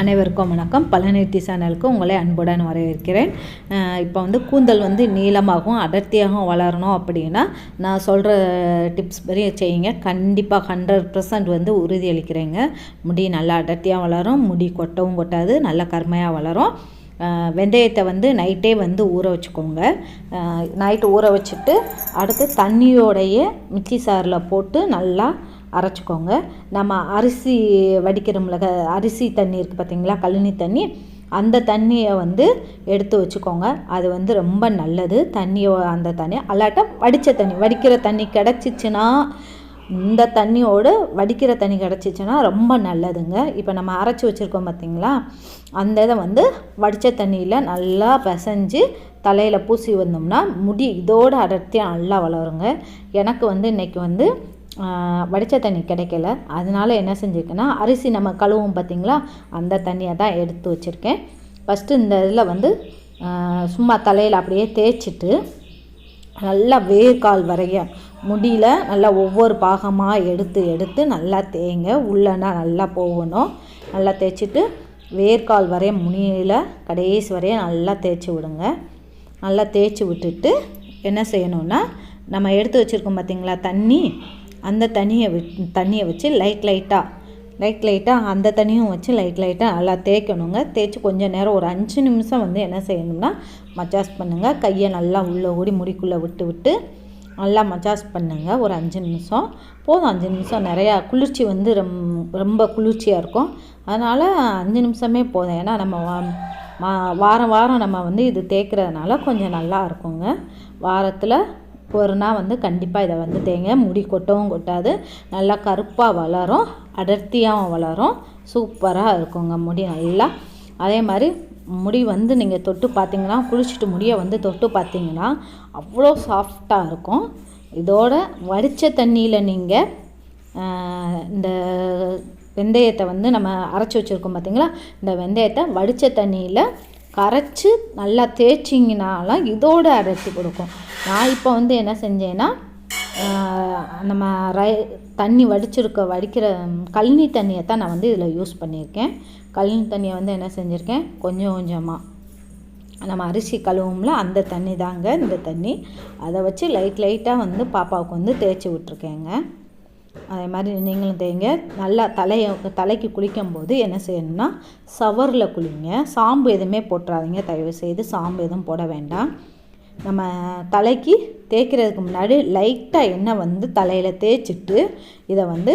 அனைவருக்கும் வணக்கம். பழனித்தி சேனலுக்கு உங்களை அன்புடன் வரவேற்கிறேன். இப்போ வந்து கூந்தல் வந்து நீளமாகவும் அடர்த்தியாகவும் வளரணும் அப்படின்னா நான் சொல்கிற டிப்ஸ் படி செய்யுங்க. கண்டிப்பாக ஹண்ட்ரட் பர்சன்ட் வந்து உறுதியளிக்கிறேங்க. முடி நல்லா அடர்த்தியாக வளரும் முடி கொட்டவும் கொட்டாது நல்லா கருமையாக வளரும். வெந்தயத்தை வந்து நைட்டே வந்து ஊற வச்சுக்கோங்க. நைட்டு ஊற வச்சுட்டு அடுத்து தண்ணியோடைய மிக்சி சாரில் போட்டு நல்லா அரைச்சிக்கோங்க. நம்ம அரிசி வடிக்கிறோம்ல அரிசி தண்ணி இருக்குது பார்த்தீங்களா கழனி தண்ணி. அந்த தண்ணியை வந்து எடுத்து வச்சுக்கோங்க. அது வந்து ரொம்ப நல்லது. தண்ணியோ அந்த தண்ணி அல்லாட்டா வடித்த தண்ணி வடிக்கிற தண்ணி கிடச்சிச்சின்னா இந்த தண்ணியோடு வடிக்கிற தண்ணி கிடச்சிச்சின்னா ரொம்ப நல்லதுங்க. இப்போ நம்ம அரைச்சி வச்சுருக்கோம் பார்த்தீங்களா அந்த இதை வந்து வடித்த தண்ணியில் நல்லா பிசைஞ்சு தலையில் பூசி வந்தோம்னா முடி இதோட அடர்த்தியாக நல்லா வளருங்க. எனக்கு வந்து இன்றைக்கி வந்து வடித்த தண்ணி கிடைக்கல. அதனால் என்ன செஞ்சுருக்கேன்னா அரிசி நம்ம கழுவும் பார்த்திங்களா அந்த தண்ணியை தான் எடுத்து வச்சுருக்கேன். ஃபஸ்ட்டு இந்த இதில் வந்து சும்மா தலையில் அப்படியே தேய்ச்சிட்டு நல்லா வேர்க்கால் வரைய முடியல. நல்லா ஒவ்வொரு பாகமாக எடுத்து எடுத்து நல்லா தேய்ங்க. உள்ளனா நல்லா போகணும். நல்லா தேய்ச்சிட்டு வேர்க்கால் வரைய முனியில் கடைசி வரைய நல்லா தேய்ச்சி விடுங்க. நல்லா தேய்ச்சி விட்டுட்டு என்ன செய்யணும்னா நம்ம எடுத்து வச்சுருக்கோம் பார்த்திங்களா தண்ணி? அந்த தண்ணியை வி தண்ணியை வச்சு லைட் லைட்டாக லைட் லைட்டாக அந்த தண்ணியும் வச்சு லைட் லைட்டாக நல்லா தேய்க்கணுங்க. தேய்ச்சி கொஞ்சம் நேரம் ஒரு அஞ்சு நிமிஷம் வந்து என்ன செய்யணும்னா மஜாஸ் பண்ணுங்கள் கையை நல்லா உள்ளே ஓடி முடிக்குள்ளே விட்டு விட்டு நல்லா மசாஜ் பண்ணுங்க. ஒரு அஞ்சு நிமிஷம். போதும் அஞ்சு நிமிஷம். நிறையா குளிர்ச்சி வந்து ரொம் ரொம்ப குளிர்ச்சியாக இருக்கும். அதனால் அஞ்சு நிமிஷமே போதும். ஏன்னா நம்ம வா- மா- வாரம் வாரம் நம்ம வந்து இது தேய்க்கிறதுனால கொஞ்சம் நல்லா இருக்குங்க. வாரத்தில் ஒரு வந்து கண்டிப்பாக இதை வந்து தேங்க. முடி கொட்டவும் கொட்டாது. நல்லா கருப்பாக வளரும். அடர்த்தியாகவும் வளரும். சூப்பராக இருக்குங்க முடி நல்லா. அதே மாதிரி முடி வந்து நீங்கள் தொட்டு பார்த்தீங்கன்னா குளிச்சுட்டு முடியை வந்து தொட்டு பார்த்தீங்கன்னா அவ்வளோ சாஃப்டாக இருக்கும். இதோட வடித்த தண்ணியில் நீங்கள் இந்த வெந்தயத்தை வந்து நம்ம அரைச்சி வச்சுருக்கோம் பார்த்தீங்களா? இந்த வெந்தயத்தை வடித்த தண்ணியில் கரைச்சி நல்லா தேய்ச்சிங்கனாலாம் இதோட அடைச்சி கொடுக்கும். நான் இப்போ வந்து என்ன செஞ்சேன்னா நம்ம ரை தண்ணி வடிச்சிருக்க வடிக்கிற கழனி தண்ணியை தான் நான் வந்து இதில் யூஸ் பண்ணியிருக்கேன். கழனி தண்ணியை வந்து என்ன செஞ்சுருக்கேன் கொஞ்சம் கொஞ்சமாக நம்ம அரிசி கழுவும்ல அந்த தண்ணி தாங்க இந்த தண்ணி. அதை வச்சு லைட் லைட்டாக வந்து பாப்பாவுக்கு வந்து தேய்ச்சி விட்ருக்கேங்க அதே மாதிரி நீங்களும் தேய்ங்க. நல்லா தலையை தலைக்கு குளிக்கும்போது என்ன செய்யணும்னா சவரில் குளிங்க. சாம்பு எதுவுமே போட்டுறாதீங்க. தயவு செய்து சாம்பு எதுவும் போட வேண்டாம். நம்ம தலைக்கு தேய்க்கிறதுக்கு முன்னாடி லைட்டாக எண்ணெய் வந்து தலையில் தேய்ச்சிட்டு இதை வந்து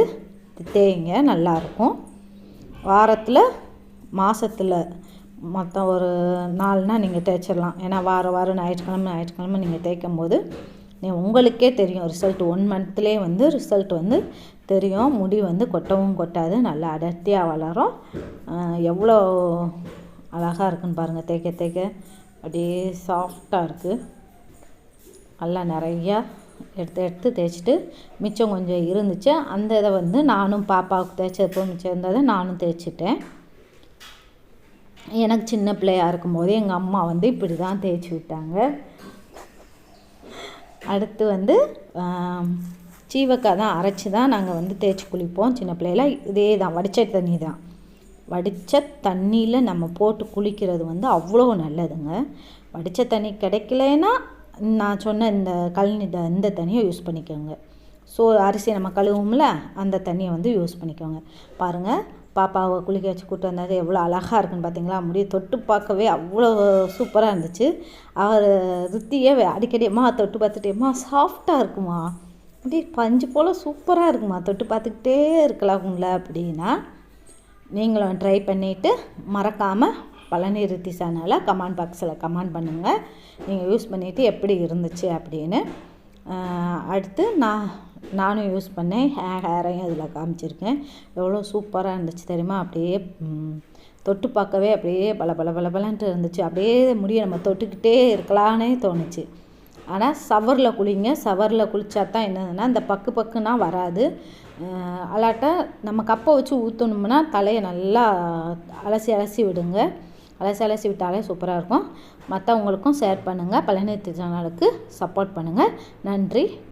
தேய்ங்க. நல்லாயிருக்கும். வாரத்தில் மாதத்தில் மொத்தம் ஒரு நாள்னால் நீங்கள் தேய்ச்சிடலாம். ஏன்னா வாரம் வாரம் ஞாயிற்றுக்கிழமை ஞாயிற்றுக்கிழமை நீங்கள் தேய்க்கும் போது நீ உங்களுக்கே தெரியும். ரிசல்ட் ஒன் மந்த்லேயே வந்து ரிசல்ட் வந்து தெரியும். முடி வந்து கொட்டவும் கொட்டாது. நல்லா அடர்த்தியாக வளரும். எவ்வளோ அழகாக இருக்குன்னு பாருங்கள் தேய்க்க தேய்க்க அப்படியே சாஃப்டாக இருக்குது நல்லா நிறையா எடுத்து எடுத்து தேய்ச்சிட்டு மிச்சம் கொஞ்சம் இருந்துச்சு. அந்த இதை வந்து நானும் பாப்பாவுக்கு தேய்ச்சப்போ மிச்சம் இருந்ததை நானும் தேய்ச்சிட்டேன். எனக்கு சின்ன பிள்ளையா இருக்கும்போது எங்கள் அம்மா வந்து இப்படி தான் தேய்ச்சி விட்டாங்க. அடுத்து வந்து சீவக்காய் தான் அரைச்சி தான் நாங்கள் வந்து தேய்ச்சி குளிப்போம். சின்ன பிள்ளையில இதே தான் வடிச்ச தண்ணி தான். வடித்த தண்ணியில் நம்ம போட்டு குளிக்கிறது வந்து அவ்வளோ நல்லதுங்க. வடித்த தண்ணி கிடைக்கலன்னா நான் சொன்ன இந்த கழனி த- இந்த தண்ணியை யூஸ் பண்ணிக்கோங்க. ஸோ அரிசி நம்ம கழுவும்ல அந்த தண்ணியை வந்து யூஸ் பண்ணிக்கோங்க. பாருங்கள் பாப்பாவை குளிக்க வச்சு கூட்டு வந்தாரு. எவ்வளோ அழகாக இருக்குன்னு பார்த்தீங்களா முடிய தொட்டு பார்க்கவே அவ்வளோ சூப்பராக இருந்துச்சு. அவர் ருத்தியே அடிக்கடி அம்மா தொட்டு பார்த்துட்டு அம்மா சாஃப்டாக இருக்குமா? அப்படியே பஞ்சு போல் சூப்பராக இருக்குமா? தொட்டு பார்த்துக்கிட்டே இருக்கலாம் உங்களை அப்படின்னா நீங்களும் ட்ரை பண்ணிவிட்டு மறக்காமல் பழனி ரித்தி சேனலை கமெண்ட் பாக்ஸில் கமெண்ட் பண்ணுங்கள் நீங்கள் யூஸ் பண்ணிவிட்டு எப்படி இருந்துச்சு அப்படின்னு அடுத்து நான் நானும் யூஸ் பண்ணேன் ஹே ஹேரையும் அதில் காமிச்சிருக்கேன். எவ்வளோ சூப்பராக இருந்துச்சு தெரியுமா? அப்படியே தொட்டு பார்க்கவே அப்படியே பல பல பல பலன்ட்டு இருந்துச்சு. அப்படியே முடியை நம்ம தொட்டுக்கிட்டே இருக்கலான்னே தோணுச்சு. ஆனால் சவரில் குளிங்க சவரில் குளித்தா தான் என்னதுன்னா இந்த பக்கு பக்குன்னா வராது. அலாட்டா நம்ம கப்பை வச்சு ஊற்றணும்னா தலையை நல்லா அலசி அலசி விடுங்க. அலசி அலசி விட்டாலே சூப்பராக இருக்கும். மற்றவங்களுக்கும் ஷேர் பண்ணுங்கள் பழனி சேனலுக்கு சப்போர்ட் பண்ணுங்கள் நன்றி.